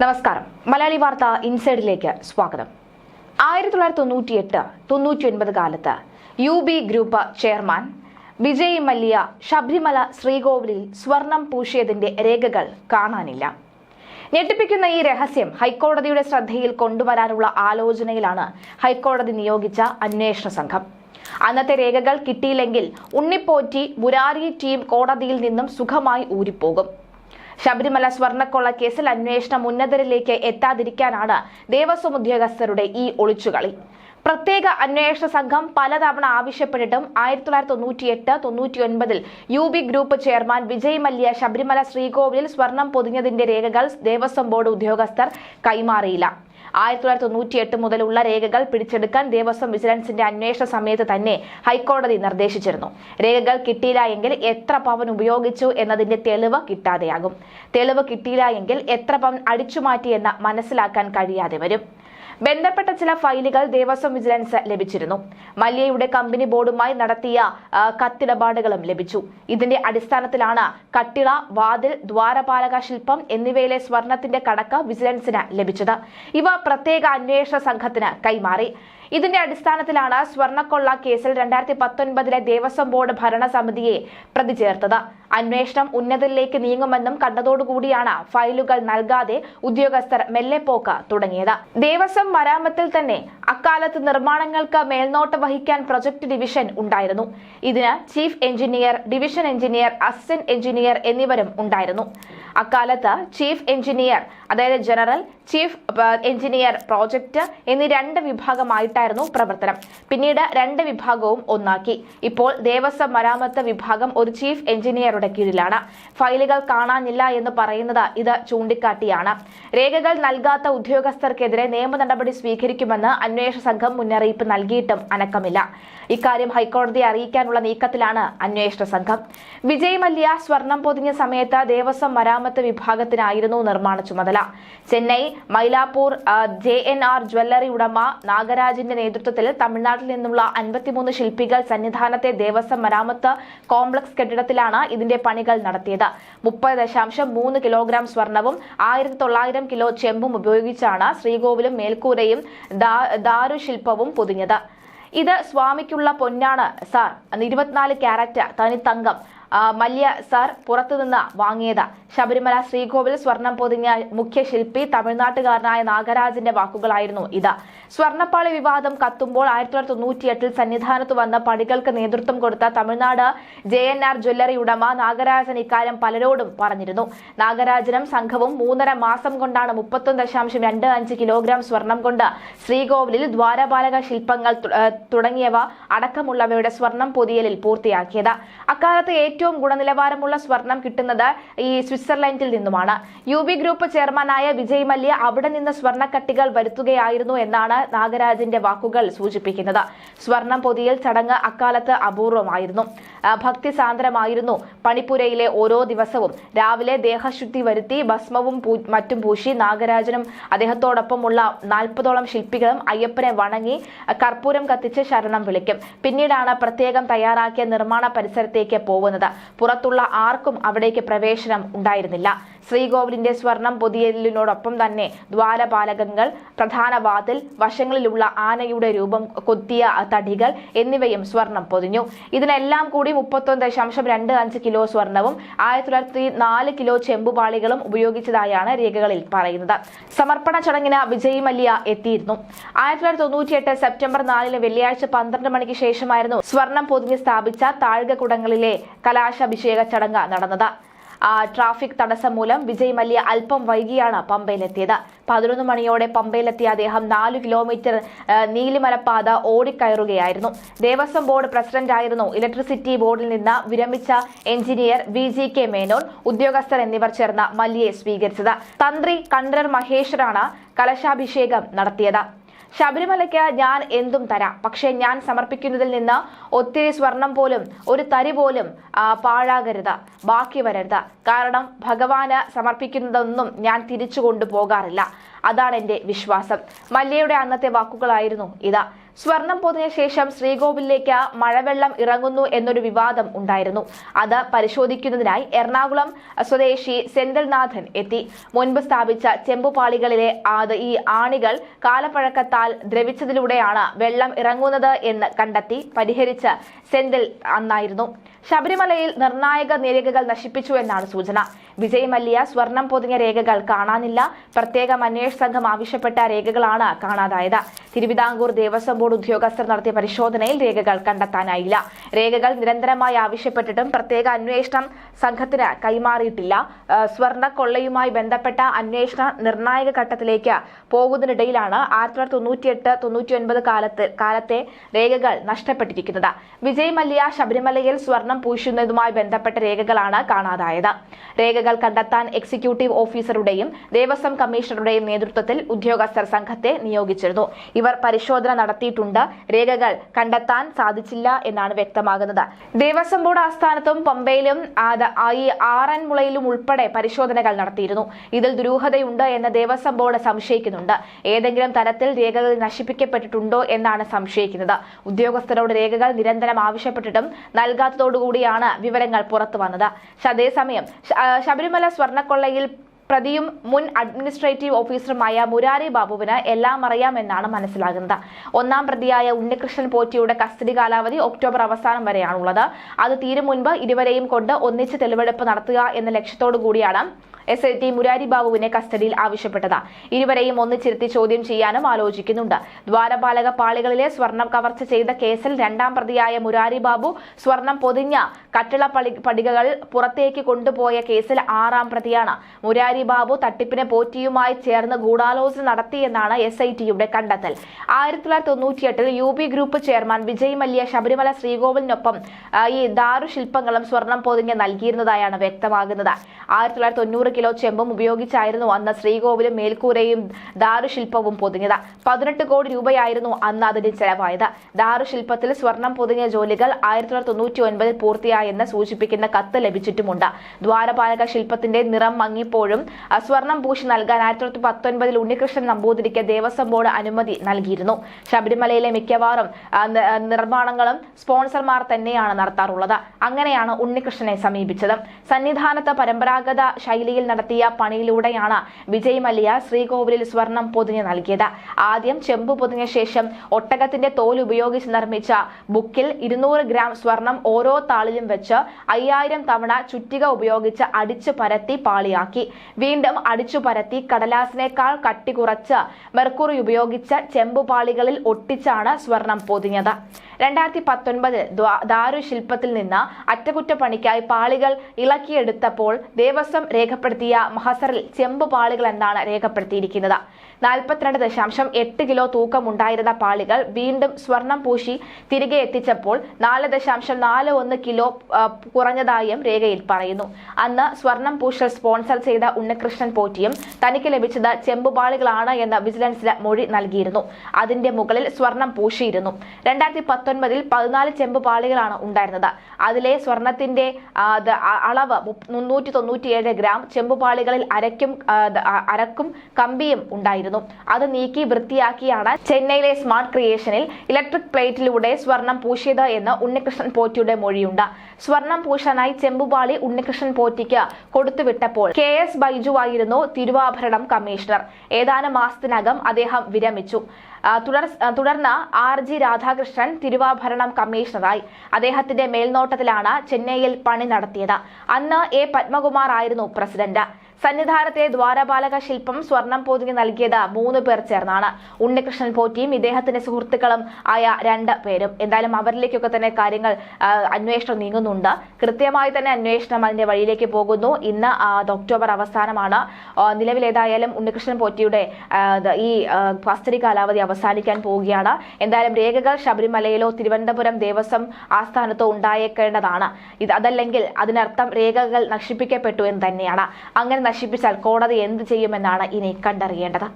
നമസ്കാരം. മലയാളി വാർത്ത ഇൻസൈഡിലേക്ക് സ്വാഗതം. ആയിരത്തി തൊള്ളായിരത്തി തൊണ്ണൂറ്റി എട്ട് തൊണ്ണൂറ്റി ഒൻപത് കാലത്ത് U B group chairman Vijay Mallya Sabarimala ശ്രീകോവിലിൽ സ്വർണം പൂശിയതിന്റെ രേഖകൾ കാണാനില്ല. ഞെട്ടിപ്പിക്കുന്ന ഈ രഹസ്യം ഹൈക്കോടതിയുടെ ശ്രദ്ധയിൽ കൊണ്ടുവരാനുള്ള ആലോചനയിലാണ് ഹൈക്കോടതി നിയോഗിച്ച അന്വേഷണ സംഘം. അന്നത്തെ രേഖകൾ കിട്ടിയില്ലെങ്കിൽ ഉണ്ണിപ്പോറ്റി ബുരാരി ടീം കോടതിയിൽ നിന്നും സുഖമായി ഊരിപ്പോകും. ശബരിമല സ്വർണക്കൊള്ള കേസിൽ അന്വേഷണം ഉന്നതരിലേക്ക് എത്താതിരിക്കാനാണ് ദേവസ്വം ഉദ്യോഗസ്ഥരുടെ ഈ ഒളിച്ചുകളി. പ്രത്യേക അന്വേഷണ സംഘം പലതവണ ആവശ്യപ്പെട്ടിട്ടും ആയിരത്തി തൊള്ളായിരത്തി തൊണ്ണൂറ്റി എട്ട് തൊണ്ണൂറ്റി ഒൻപതിൽ U B group chairman Vijay Mallya Sabarimala ശ്രീകോവിലിൽ സ്വർണം പൊതിഞ്ഞതിന്റെ രേഖകൾ ദേവസ്വം ബോർഡ് ഉദ്യോഗസ്ഥർ കൈമാറിയില്ല. ആയിരത്തി തൊള്ളായിരത്തി എട്ട് മുതലുള്ള രേഖകൾ പിടിച്ചെടുക്കാൻ ദേവസ്വം വിജിലൻസിന്റെ അന്വേഷണ സമയത്ത് തന്നെ ഹൈക്കോടതി നിർദ്ദേശിച്ചിരുന്നു. രേഖകൾ കിട്ടിയില്ല എങ്കിൽ എത്ര പവൻ ഉപയോഗിച്ചു എന്നതിന്റെ തെളിവ് കിട്ടാതെയാകും. തെളിവ് കിട്ടിയില്ല എങ്കിൽ എത്ര പവൻ അടിച്ചുമാറ്റി എന്ന് മനസ്സിലാക്കാൻ കഴിയാതെ വരും. ബന്ധപ്പെട്ട ചില ഫയലുകൾ ദേവസ്വം വിജിലൻസ് ലഭിച്ചിരുന്നു. മല്യയുടെ കമ്പനി ബോർഡുമായി നടത്തിയ കത്തിടപാടുകളും ലഭിച്ചു. ഇതിന്റെ അടിസ്ഥാനത്തിലാണ് കട്ടിള വാതിൽ ദ്വാരപാലക ശില്പം എന്നിവയിലെ സ്വർണത്തിന്റെ കണക്ക് വിജിലൻസിന് ലഭിച്ചത്. ഇവ പ്രത്യേക അന്വേഷണ സംഘത്തിന് കൈമാറി. ഇതിന്റെ അടിസ്ഥാനത്തിലാണ് സ്വർണക്കൊള്ള കേസിൽ രണ്ടായിരത്തി പത്തൊൻപതിലെ ദേവസ്വം ബോർഡ് ഭരണസമിതിയെ പ്രതി ചേർത്തത് അന്വേഷണം ഉന്നതിലേക്ക് നീങ്ങുമെന്നും കണ്ടതോടുകൂടിയാണ് ഫയലുകൾ നൽകാതെ ഉദ്യോഗസ്ഥർ മെല്ലെ മെല്ലെപ്പോക്ക് തുടങ്ങിയത്. ദേവസ്വം മരാമത്തിൽ തന്നെ അക്കാലത്ത് നിർമ്മാണങ്ങൾക്ക് മേൽനോട്ടം വഹിക്കാൻ പ്രൊജക്ട് ഡിവിഷൻ ഉണ്ടായിരുന്നു. ഇതിന് chief engineer division engineer assistant engineer എന്നിവരും ഉണ്ടായിരുന്നു. അക്കാലത്ത് ചീഫ് എഞ്ചിനീയർ അതായത് ജനറൽ ചീഫ് എഞ്ചിനീയർ പ്രോജക്റ്റ് എന്നീ രണ്ട് വിഭാഗമായിട്ടായിരുന്നു പ്രവർത്തനം. പിന്നീട് രണ്ട് വിഭാഗവും ഒന്നാക്കി. ഇപ്പോൾ ദേവസ്വം മരാമത്ത് വിഭാഗം ഒരു ചീഫ് എഞ്ചിനീയറുടെ കീഴിലാണ്. ഫയലുകൾ കാണാനില്ല എന്ന് പറയുന്നത് ഇത് ചൂണ്ടിക്കാട്ടിയാണ്. രേഖകൾ നൽകാത്ത ഉദ്യോഗസ്ഥർക്കെതിരെ നിയമ നടപടി സ്വീകരിക്കുമെന്ന് അന്വേഷണ സംഘം മുന്നറിയിപ്പ് നൽകിയിട്ടും അനക്കമില്ല. ഇക്കാര്യം ഹൈക്കോടതിയെ അറിയിക്കാനുള്ള നീക്കത്തിലാണ് അന്വേഷണ സംഘം. വിജയ് മല്യ സ്വർണം പൊതിഞ്ഞ സമയത്ത് ദേവസ്വം മരാമത്ത് വിഭാഗത്തിനായിരുന്നു നിർമ്മാണ ചുമതല. Chennai Mylapore J N R jewellery ഉടമ നാഗരാജിന്റെ നേതൃത്വത്തിൽ തമിഴ്നാട്ടിൽ നിന്നുള്ള അൻപത്തിമൂന്ന് ശില്പികൾ സന്നിധാനത്തെ ദേവസ്വം മരാമത്ത് കോംപ്ലക്സ് കെട്ടിടത്തിലാണ് ഇതിന്റെ പണികൾ നടത്തിയത്. മുപ്പത് ദശാംശം മൂന്ന് കിലോഗ്രാം സ്വർണവും ആയിരത്തി തൊള്ളായിരം കിലോ ചെമ്പും ഉപയോഗിച്ചാണ് ശ്രീകോവിലും മേൽക്കൂരയും ദാരുശില്പവും പൊതിഞ്ഞത്. ഇത് സ്വാമിക്കുള്ള പൊന്നാണ് സാർ. ഇരുപത്തിനാല് ക്യാരറ്റ് തനി തങ്കം മല്യ സാർ പുറത്തുനിന്ന് വാങ്ങിയത്. ശബരിമല ശ്രീകോവിൽ സ്വർണം പൊതിഞ്ഞ മുഖ്യ ശില്പി തമിഴ്നാട്ടുകാരനായ നാഗരാജിന്റെ വാക്കുകളായിരുന്നു ഇത്. സ്വർണപ്പാളി വിവാദം കത്തുമ്പോൾ ആയിരത്തി തൊള്ളായിരത്തി തൊണ്ണൂറ്റി എട്ടിൽ സന്നിധാനത്ത് വന്ന പടികൾക്ക് നേതൃത്വം കൊടുത്ത Tamil Nadu J N R jewellery ഉടമ നാഗരാജൻ ഇക്കാര്യം പലരോടും പറഞ്ഞിരുന്നു. നാഗരാജനും സംഘവും മൂന്നര മാസം കൊണ്ടാണ് മുപ്പത്തൊന്ന് ദശാംശം രണ്ട് അഞ്ച് കിലോഗ്രാം സ്വർണം കൊണ്ട് ശ്രീകോവിലിൽ ദ്വാരപാലക ശില്പങ്ങൾ തുടങ്ങിയവ അടക്കമുള്ളവയുടെ സ്വർണം പൊതിയലിൽ പൂർത്തിയാക്കിയത്. അക്കാലത്ത് ഏറ്റവും ഗുണനിലവാരമുള്ള സ്വർണം കിട്ടുന്നത് ഈ സ്വിറ്റ്സർലൻഡിൽ നിന്നുമാണ്. യു ബി ഗ്രൂപ്പ് ചെയർമാനായ വിജയ് മല്യ അവിടെ നിന്ന് സ്വർണക്കട്ടികൾ വരുത്തുകയായിരുന്നു എന്നാണ് നാഗരാജിന്റെ വാക്കുകൾ സൂചിപ്പിക്കുന്നത്. സ്വർണം പൊതിയൽ ചടങ്ങ് അക്കാലത്ത് അപൂർവമായിരുന്നു. ഭക്തിസാന്ദ്രമായിരുന്നു. പണിപ്പുരയിലെ ഓരോ ദിവസവും രാവിലെ ദേഹശുദ്ധി വരുത്തി ഭസ്മവും മറ്റും പൂശി നാഗരാജനും അദ്ദേഹത്തോടൊപ്പമുള്ള നാൽപ്പതോളം ശില്പികളും അയ്യപ്പനെ വണങ്ങി കർപ്പൂരം കത്തിച്ച് ശരണം വിളിക്കും. പിന്നീടാണ് പ്രത്യേകം തയ്യാറാക്കിയ നിർമ്മാണ പരിസരത്തേക്ക് പോകുന്നത്. പുറത്തുള്ള ആർക്കും അവിടേക്ക് പ്രവേശനം ഉണ്ടായിരുന്നില്ല. ശ്രീകോവിലിന്റെ സ്വർണം പൊതിയലിനോടൊപ്പം തന്നെ ദ്വാരപാലകങ്ങൾ പ്രധാന വാതിൽ വശങ്ങളിലുള്ള ആനയുടെ രൂപം കൊത്തിയ തടികൾ എന്നിവയും സ്വർണം പൊതിഞ്ഞു. ഇതിനെല്ലാം കൂടി മുപ്പത്തൊന്ന് ദശാംശം രണ്ട് അഞ്ച് കിലോ സ്വർണവും ആയിരത്തി തൊള്ളായിരത്തി നാല് കിലോ ചെമ്പുപാളികളും ഉപയോഗിച്ചതായാണ് രേഖകളിൽ പറയുന്നത്. സമർപ്പണ ചടങ്ങിന് വിജയ് മല്യ എത്തിയിരുന്നു. ആയിരത്തി തൊള്ളായിരത്തി തൊണ്ണൂറ്റിയെട്ട് സെപ്റ്റംബർ നാലിന് വെള്ളിയാഴ്ച പന്ത്രണ്ട് മണിക്ക് ശേഷമായിരുന്നു സ്വർണം പൊതിഞ്ഞ് സ്ഥാപിച്ച താഴ്കക്കുടങ്ങളിലെ കലാശാഭിഷേക ചടങ്ങ് നടന്നത്. ട്രാഫിക് തടസ്സം മൂലം വിജയ് മല്യ അല്പം വൈകിയാണ് പമ്പയിലെത്തിയത്. പതിനൊന്ന് മണിയോടെ പമ്പയിലെത്തിയ അദ്ദേഹം നാലു കിലോമീറ്റർ നീലിമലപ്പാത ഓടിക്കയറുകയായിരുന്നു. ദേവസ്വം ബോർഡ് പ്രസിഡന്റായിരുന്നു. ഇലക്ട്രിസിറ്റി ബോർഡിൽ നിന്ന് വിരമിച്ച engineer V G K Menon ഉദ്യോഗസ്ഥർ എന്നിവർ ചേർന്ന് മല്യയെ സ്വീകരിച്ചത്. തന്ത്രി കണ്ഠരർ മഹേശ്വരാണ് കലശാഭിഷേകം നടത്തിയത്. ശബരിമലയ്ക്ക് ഞാൻ എന്തും തരാം. പക്ഷേ ഞാൻ സമർപ്പിക്കുന്നതിൽ നിന്ന് ഒത്തിരി സ്വർണം പോലും ഒരു തരി പോലും പാഴാകരുത്. ബാക്കി വരരുത്. കാരണം ഭഗവാന് സമർപ്പിക്കുന്നതൊന്നും ഞാൻ തിരിച്ചു കൊണ്ടുപോകാറില്ല. അതാണ് എന്റെ വിശ്വാസം. മല്യയുടെ അന്നത്തെ വാക്കുകളായിരുന്നു ഇത്. സ്വർണം പൊതിഞ്ഞ ശേഷം ശ്രീകോവിലേക്ക് മഴവെള്ളം ഇറങ്ങുന്നു എന്നൊരു വിവാദം ഉണ്ടായിരുന്നു. അത് പരിശോധിക്കുന്നതിനായി എറണാകുളം സ്വദേശി സെന്തൽനാഥൻ എത്തി. മുൻപ് സ്ഥാപിച്ച ചെമ്പുപാളികളിലെ അത് ഈ ആണികൾ കാലപ്പഴക്കത്താൽ ദ്രവിച്ചതിലൂടെയാണ് വെള്ളം ഇറങ്ങുന്നത് എന്ന് കണ്ടെത്തി പരിഹരിച്ച സെന്തൽ അന്നായിരുന്നു. ശബരിമലയിൽ നിർണായക രേഖകൾ നശിപ്പിച്ചു എന്നാണ് സൂചന. വിജയ് മല്യ സ്വർണം പൊതിഞ്ഞ രേഖകൾ കാണാനില്ല. പ്രത്യേകം അന്വേഷണ സംഘം ആവശ്യപ്പെട്ട രേഖകളാണ് കാണാതായത്. തിരുവിതാംകൂർ ദേവസ്വം ബോർഡ് ഉദ്യോഗസ്ഥർ നടത്തിയ പരിശോധനയിൽ രേഖകൾ കണ്ടെത്താനായില്ല. രേഖകൾ നിരന്തരമായി ആവശ്യപ്പെട്ടിട്ടും പ്രത്യേക അന്വേഷണം സംഘത്തിന് കൈമാറിയിട്ടില്ല. സ്വർണ കൊള്ളയുമായി ബന്ധപ്പെട്ട അന്വേഷണ നിർണായക ഘട്ടത്തിലേക്ക് പോകുന്നതിനിടയിലാണ് ആയിരത്തി തൊള്ളായിരത്തി തൊണ്ണൂറ്റിയെട്ട് തൊണ്ണൂറ്റി കാലത്ത് കാലത്തെ രേഖകൾ നഷ്ടപ്പെട്ടിരിക്കുന്നത്. വിജയ് മല്യ ശബരിമലയിൽ സ്വർണം പൂശുന്നതുമായി ബന്ധപ്പെട്ട രേഖകളാണ് കാണാതായത്. രേഖകൾ കണ്ടെത്താൻ എക്സിക്യൂട്ടീവ് ഓഫീസറുടെയും ദേവസ്വം കമ്മീഷണറുടെയും നേതൃത്വത്തിൽ ഉദ്യോഗസ്ഥർ സംഘത്തെ നിയോഗിച്ചിരുന്നു. ഇവർ പരിശോധന നടത്തിയിട്ടുണ്ട് രേഖകൾ കണ്ടെത്താൻ സാധിച്ചില്ല എന്നാണ് വ്യക്തമാകുന്നത്. ദേവസ്വം ബോർഡ് ആസ്ഥാനത്തും പമ്പയിലും ഈ ആറന്മുളയിലും ഉൾപ്പെടെ പരിശോധനകൾ നടത്തിയിരുന്നു. ഇതിൽ ദുരൂഹതയുണ്ട് എന്ന് ദേവസ്വം ബോർഡ് സംശയിക്കുന്നുണ്ട്. ഏതെങ്കിലും തരത്തിൽ രേഖകൾ നശിപ്പിക്കപ്പെട്ടിട്ടുണ്ടോ എന്നാണ് സംശയിക്കുന്നത്. ഉദ്യോഗസ്ഥരോട് രേഖകൾ നിരന്തരം ആവശ്യപ്പെട്ടിട്ടും നൽകാത്തതോടുകൂടിയാണ് വിവരങ്ങൾ പുറത്തു വന്നത്. അതേസമയം ശബരിമല സ്വർണക്കൊള്ളയിൽ പ്രതിയും മുൻ അഡ്മിനിസ്ട്രേറ്റീവ് ഓഫീസറുമായ മുരാരി ബാബുവിന് എല്ലാം അറിയാമെന്നാണ് മനസ്സിലാകുന്നത്. ഒന്നാം പ്രതിയായ ഉണ്ണികൃഷ്ണൻ പോറ്റിയുടെ കസ്റ്റഡി കാലാവധി ഒക്ടോബർ അവസാനം വരെയാണുള്ളത്. അത് തീരും മുൻപ് ഇരുവരെയും കൊണ്ട് ഒന്നിച്ച് തെളിവെടുപ്പ് നടത്തുക എന്ന ലക്ഷ്യത്തോടു കൂടിയാണ് എസ് ഐ ടി മുരാരി ബാബുവിനെ കസ്റ്റഡിയിൽ ആവശ്യപ്പെട്ടത്. ഇരുവരെയും ഒന്നിച്ചിരുത്തി ചോദ്യം ചെയ്യാനും ആലോചിക്കുന്നുണ്ട്. ദ്വാരപാലക പാളികളിലെ സ്വർണം കവർച്ച ചെയ്ത കേസിൽ രണ്ടാം പ്രതിയായ മുരാരി ബാബു സ്വർണം പൊതിഞ്ഞ കട്ടിള പടികകൾ പുറത്തേക്ക് കൊണ്ടുപോയ കേസിൽ ആറാം പ്രതിയാണ്. മുരാരി ബാബു തട്ടിപ്പിനെ പോറ്റിയുമായി ചേർന്ന് ഗൂഢാലോചന നടത്തിയെന്നാണ് എസ് ഐ ടിയുടെ കണ്ടെത്തൽ. ആയിരത്തി തൊള്ളായിരത്തി തൊണ്ണൂറ്റിയെട്ടിൽ U B group chairman Vijay Mallya Sabarimala ശ്രീകോവിലിനൊപ്പം ഈ ദാരുശില്പങ്ങളും സ്വർണം പൊതിഞ്ഞ് നൽകിയിരുന്നതായാണ് വ്യക്തമാകുന്നത്. ആയിരത്തി തൊള്ളായിരത്തി തൊണ്ണൂറ് കിലോ ചെമ്പും ഉപയോഗിച്ചായിരുന്നു അന്ന് ശ്രീകോവിലും മേൽക്കൂരയും ദാരുശില്പവും പൊതിഞ്ഞത്. പതിനെട്ട് കോടി രൂപയായിരുന്നു അന്ന് അതിന്റെ ചെലവായത്. ദാരുശില്പത്തിൽ സ്വർണം പൊതിഞ്ഞ ജോലികൾ ആയിരത്തി തൊള്ളായിരത്തി തൊണ്ണൂറ്റി ഒൻപതിൽ പൂർത്തിയായെന്ന് സൂചിപ്പിക്കുന്ന കത്ത് ലഭിച്ചിട്ടുമുണ്ട്. ദ്വാരപാലക ശില്പത്തിന്റെ നിറം മങ്ങിപ്പോഴും സ്വർണം പൂശി നൽകാൻ ആയിരത്തി തൊള്ളായിരത്തി പത്തൊൻപതിൽ ഉണ്ണികൃഷ്ണൻ നമ്പൂതിരിക്ക് ദേവസ്വം ബോർഡ് അനുമതി നൽകിയിരുന്നു. ശബരിമലയിലെ മിക്കവാറും നിർമ്മാണങ്ങളും സ്പോൺസർമാർ തന്നെയാണ് നടത്താറുള്ളത്. അങ്ങനെയാണ് ഉണ്ണികൃഷ്ണനെ സമീപിച്ചത്. സന്നിധാനത്ത് പരമ്പരാഗത ശൈലിയിൽ നടത്തിയ പണിയിലൂടെയാണ് വിജയ് മല്യ ശ്രീകോവിലിൽ സ്വർണം പൊതിഞ്ഞ് നൽകിയത്. ആദ്യം ചെമ്പ് പൊതിഞ്ഞ ശേഷം ഒട്ടകത്തിന്റെ തോൽ ഉപയോഗിച്ച് നിർമ്മിച്ച ബുക്കിൽ ഇരുന്നൂറ് ഗ്രാം സ്വർണം ഓരോ താളിലും വെച്ച് അയ്യായിരം തവണ ചുറ്റിക ഉപയോഗിച്ച് അടിച്ചു പരത്തി പാളിയാക്കി. വീണ്ടും അടിച്ചു പരത്തി കടലാസിനേക്കാൾ കട്ടി കുറച്ച് മെർക്കുറി ഉപയോഗിച്ച് ചെമ്പുപാളികളിൽ ഒട്ടിച്ചാണ് സ്വർണം പൊതിഞ്ഞത്. രണ്ടായിരത്തി പത്തൊൻപതിൽ ദാരു ശില്പത്തിൽ നിന്ന് അറ്റകുറ്റപ്പണിക്കായി പാളികൾ ഇളക്കിയെടുത്തപ്പോൾ ദേവസ്വം രേഖപ്പെടുത്തിയ മഹസറിൽ ചെമ്പ് പാളികൾ എന്നാണ് രേഖപ്പെടുത്തിയിരിക്കുന്നത്. നാൽപ്പത്തിരണ്ട് ദശാംശം എട്ട് കിലോ തൂക്കമുണ്ടായിരുന്ന പാളികൾ വീണ്ടും സ്വർണം പൂശി തിരികെ എത്തിച്ചപ്പോൾ നാല് ദശാംശം നാല് ഒന്ന് കിലോ കുറഞ്ഞതായും രേഖയിൽ പറയുന്നു. അന്ന് സ്വർണം പൂശൽ സ്പോൺസർ ചെയ്ത ഉണ്ണികൃഷ്ണൻ പോറ്റിയും തനിക്ക് ലഭിച്ചത് ചെമ്പുപാളികളാണ് എന്ന് വിജിലൻസിന് മൊഴി നൽകിയിരുന്നു. അതിന്റെ മുകളിൽ സ്വർണം പൂശിയിരുന്നു. രണ്ടായിരത്തി പത്തൊൻപതിൽ പതിനാല് ചെമ്പ് പാളികളാണ് ഉണ്ടായിരുന്നത്. അതിലെ സ്വർണത്തിന്റെ അളവ് മുന്നൂറ്റി തൊണ്ണൂറ്റിയേഴ് ഗ്രാം ചെമ്പുപാളികളിൽ അരയ്ക്കും അരക്കും അരക്കും കമ്പിയും ഉണ്ടായിരുന്നു. അത് നീക്കി വൃത്തിയാക്കിയാണ് ചെന്നൈയിലെ സ്മാർട്ട് ക്രിയേഷനിൽ ഇലക്ട്രിക് പ്ലേറ്റിലൂടെ സ്വർണം പൂശിയത് എന്ന് ഉണ്ണികൃഷ്ണൻ പോറ്റിയുടെ മൊഴിയുണ്ട്. സ്വർണം പൂശാനായി ചെമ്പുപാളി ഉണ്ണികൃഷ്ണൻ പോറ്റിക്ക് കൊടുത്തുവിട്ടപ്പോൾ കെ എസ് ബൈജു ആയിരുന്നു തിരുവാഭരണം കമ്മീഷണർ. ഏതാനും മാസത്തിനകം അദ്ദേഹം വിരമിച്ചു. തുടർന്ന് ആർ ജി രാധാകൃഷ്ണൻ തിരുവാഭരണം കമ്മീഷണറായി. അദ്ദേഹത്തിന്റെ മേൽനോട്ടത്തിലാണ് ചെന്നൈയിൽ പണി നടത്തിയത്. അന്ന് എ പത്മകുമാർ ആയിരുന്നു പ്രസിഡന്റ്. സന്നിധാനത്തെ ദ്വാരപാലക ശില്പം സ്വർണം പൊതിഞ്ഞ് നൽകിയത് മൂന്ന് പേർ ചേർന്നാണ്. ഉണ്ണികൃഷ്ണൻ പോറ്റിയും ഇദ്ദേഹത്തിന്റെ സുഹൃത്തുക്കളും ആയ രണ്ട് പേരും. എന്തായാലും അവരിലേക്കൊക്കെ തന്നെ കാര്യങ്ങൾ അന്വേഷണം നീങ്ങുന്നുണ്ട്. കൃത്യമായി തന്നെ അന്വേഷണം അതിന്റെ വഴിയിലേക്ക് പോകുന്നു. ഇന്ന് ഒക്ടോബർ അവസാനമാണ്. നിലവിൽ ഏതായാലും ഉണ്ണികൃഷ്ണൻ പോറ്റിയുടെ ഈ കസ്റ്റഡി കാലാവധി അവസാനിക്കാൻ പോവുകയാണ്. എന്തായാലും രേഖകൾ ശബരിമലയിലോ തിരുവനന്തപുരം ദേവസ്വം ആസ്ഥാനത്തോ ഉണ്ടായേക്കേണ്ടതാണ്. ഇത് അതല്ലെങ്കിൽ അതിനർത്ഥം രേഖകൾ നശിപ്പിക്കപ്പെട്ടു എന്ന് തന്നെയാണ്. അങ്ങനെ നശിപ്പിച്ചാൽ കോടതി എന്ത് ചെയ്യുമെന്നാണ് ഇനി കണ്ടറിയേണ്ടത്.